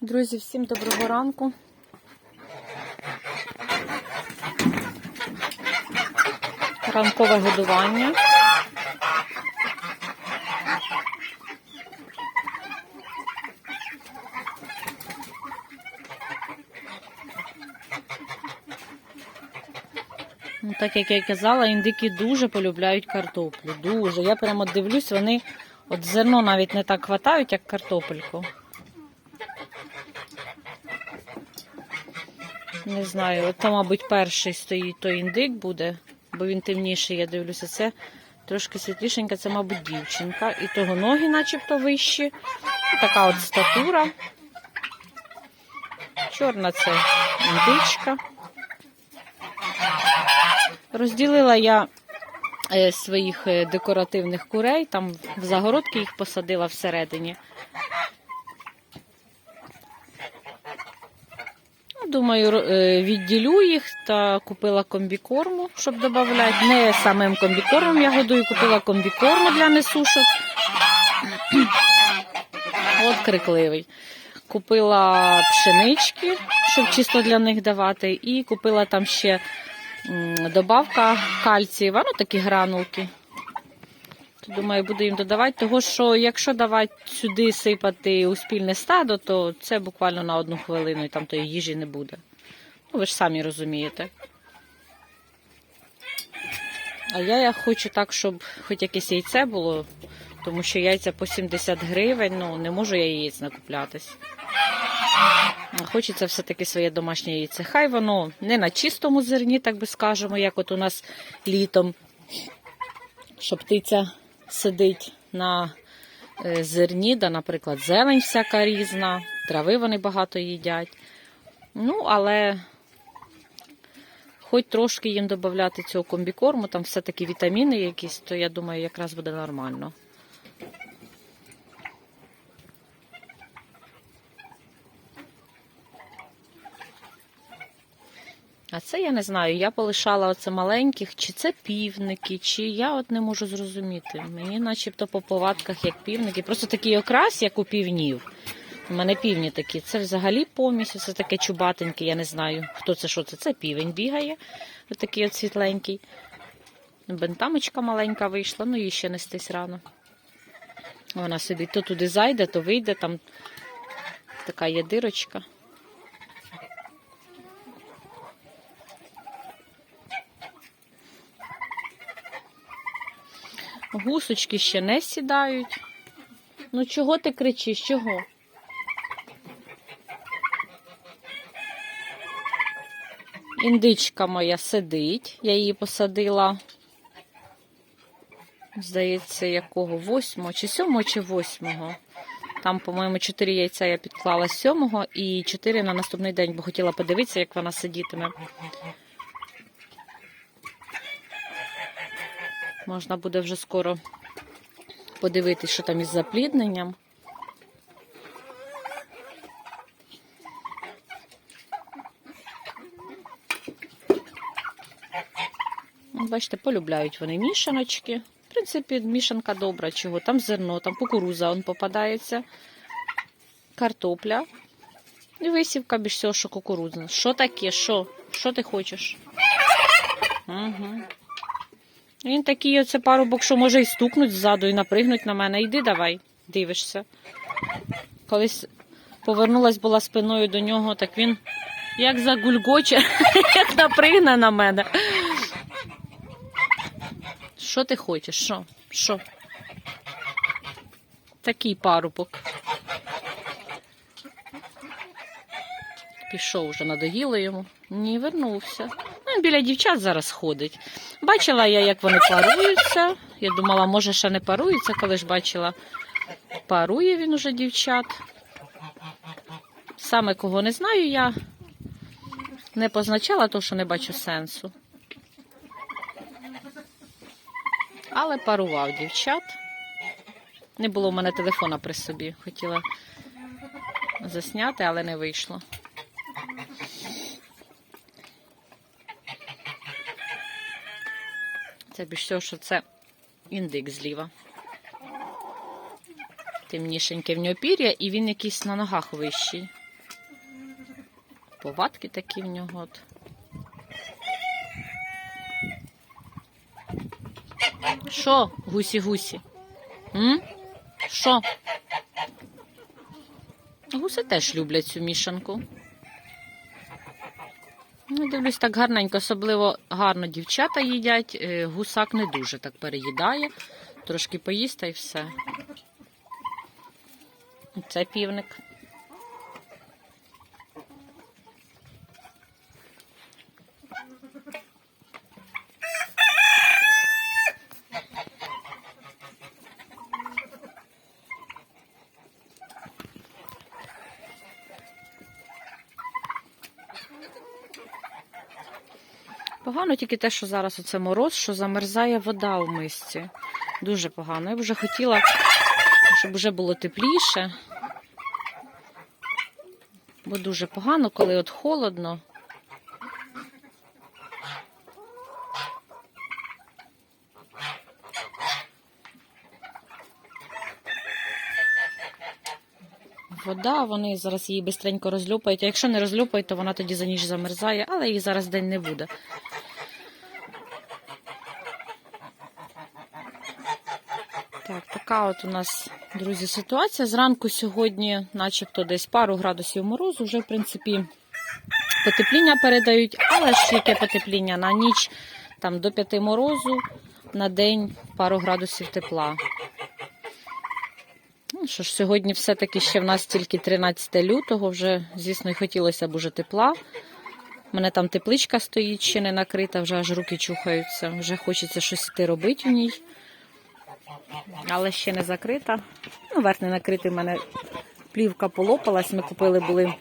Друзі, всім доброго ранку. Ранкове годування. Ну, так як я казала, індики дуже полюбляють картоплю. Дуже. Я прямо дивлюсь, вони от зерно навіть не так хватають, як картопельку. Не знаю, от там, мабуть, перший стоїть той індик буде, бо він темніший, я дивлюся. Це трошки світлішенька, це, мабуть, дівчинка. І того ноги начебто вищі. Така от статура. Чорна це індичка. Розділила я е, своїх е, декоративних курей, там в загородки їх посадила всередині. Думаю, е, відділю їх та купила комбікорму, щоб додати. Не самим комбікормом я годую, купила комбікорму для несушок. От крикливий. Купила пшенички, щоб чисто для них давати, і купила там ще добавка кальцієва, ну такі гранулки. Думаю, буду їм додавати, того що якщо давати сюди сипати у спільне стадо, то це буквально на одну хвилину і там тої їжі не буде. Ну, ви ж самі розумієте. А я, я хочу так, щоб хоч якесь яйце було, тому що яйця по 70 гривень, ну не можу я яєць накуплятись. Хочеться все-таки своє домашнє яйце. Хай воно не на чистому зерні, так би скажемо, як от у нас літом, що птиця сидить на е, зерні, да, наприклад, зелень всяка різна, трави вони багато їдять. Ну, але хоч трошки їм додати цього комбікорму, там все-таки вітаміни якісь, то я думаю, якраз буде нормально. А це я не знаю. Я полишала оце маленьких, чи це півники, чи я от не можу зрозуміти. Мені начебто по повадках як півники. Просто такий окрас, як у півнів. У мене півні такі. Це взагалі помість, це таке чубатеньке, я не знаю, хто це, що це. Це півень бігає, ось такий от світленький. Бентамочка маленька вийшла, ну їй ще нестись рано. Вона собі то туди зайде, то вийде, там така є дирочка. Гусочки ще не сідають. Ну чого ти кричиш? Чого? Індичка моя сидить. Я її посадила. Здається, якого? Восьмого, чи сьомого, чи восьмого. Там, по-моєму, чотири яйця я підклала сьомого і чотири на наступний день, бо хотіла подивитися, як вона сидітиме. Можна буде вже скоро подивитись, що там із заплідненням. Ну, Бачите, полюбляють вони мішаночки. В принципі, мішанка добра, чого. Там зерно, там кукуруза он попадається, картопля. І висівка більш всього, що кукурудзна. Що таке? Що? Що ти хочеш? Угу. Він такий оце парубок, що може і стукнуть ззаду, і напригнуть на мене. Йди давай, дивишся. Колись повернулась була спиною до нього, так він як загульгоче, як напригне на мене. Що ти хочеш? Що? Що? Такий парубок. Пішов вже, надоїло йому. Ні, вернувся. Він біля дівчат зараз ходить. Бачила я, як вони паруються. Я думала, може, ще не паруються, коли ж бачила, парує він уже дівчат. Саме кого не знаю, я не позначала, тому що не бачу сенсу. Але парував дівчат. Не було в мене телефона при собі. Хотіла засняти, але не вийшло. Це більш що це індик зліва. Темнішеньке в нього пір'я, і він якийсь на ногах вищий. повадки такі в нього. От. Що, гусі-гусі? М? Що? Гуси теж люблять цю мішанку. Ну, дивлюсь, так гарненько, особливо гарно дівчата їдять. Е, Гусак не дуже так переїдає. Трошки поїсть та й все. Це півник. Погано тільки те, що зараз оце мороз, що замерзає вода у мисці. Дуже погано. Я б вже хотіла, щоб вже було тепліше. Бо дуже погано, коли от холодно. Вода, вони зараз її бистренько розлюпають. А якщо не розлюпають, то вона тоді за ніч замерзає, але її зараз день не буде. Так, така от у нас, друзі, ситуація. Зранку сьогодні, начебто, десь пару градусів морозу, вже, в принципі, потепління передають, але ж яке потепління на ніч там до 5 морозу, на день пару градусів тепла. Ну, що ж, сьогодні все-таки ще в нас тільки 13 лютого, вже, звісно, і хотілося б уже тепла. У мене там тепличка стоїть, ще не накрита, вже аж руки чухаються, вже хочеться щось іти робити в ній. Але ще не закрита. Ну, верх не накритий, в мене плівка полопалась. Ми купили були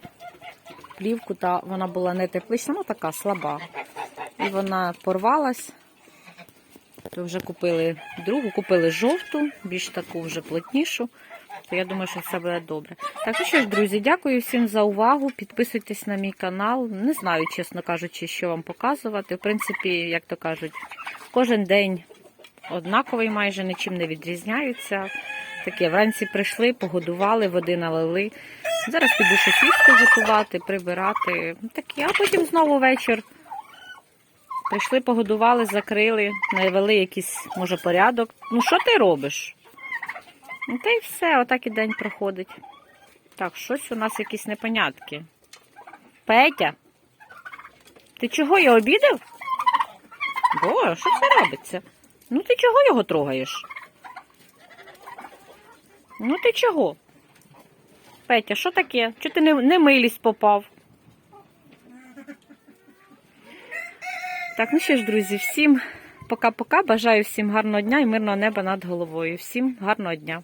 плівку, та вона була не теплична, ну така слаба. І вона порвалась. То вже купили другу, купили жовту, більш таку вже плотнішу. Я думаю, що все буде добре. Так, ну що ж, друзі, дякую всім за увагу. Підписуйтесь на мій канал. Не знаю, чесно кажучи, що вам показувати. В принципі, як то кажуть, кожен день однаковий, майже нічим не відрізняються. Таке, вранці прийшли, погодували, води налили. Зараз піду щось їсти готувати, прибирати. Такі, а потім знову вечір. Прийшли, погодували, закрили, навели якийсь, може, порядок. Ну, що ти робиш? Ну, та й все, отак і день проходить. Так, щось у нас якісь непонятки. Петя, ти чого я обідав? Боже, що це робиться? Ну ти чого його трогаєш? Ну ти чого? Петя, що таке? Чого ти не, не милість попав? Так, ну що ж, друзі, всім пока-пока. Бажаю всім гарного дня і мирного неба над головою. Всім гарного дня.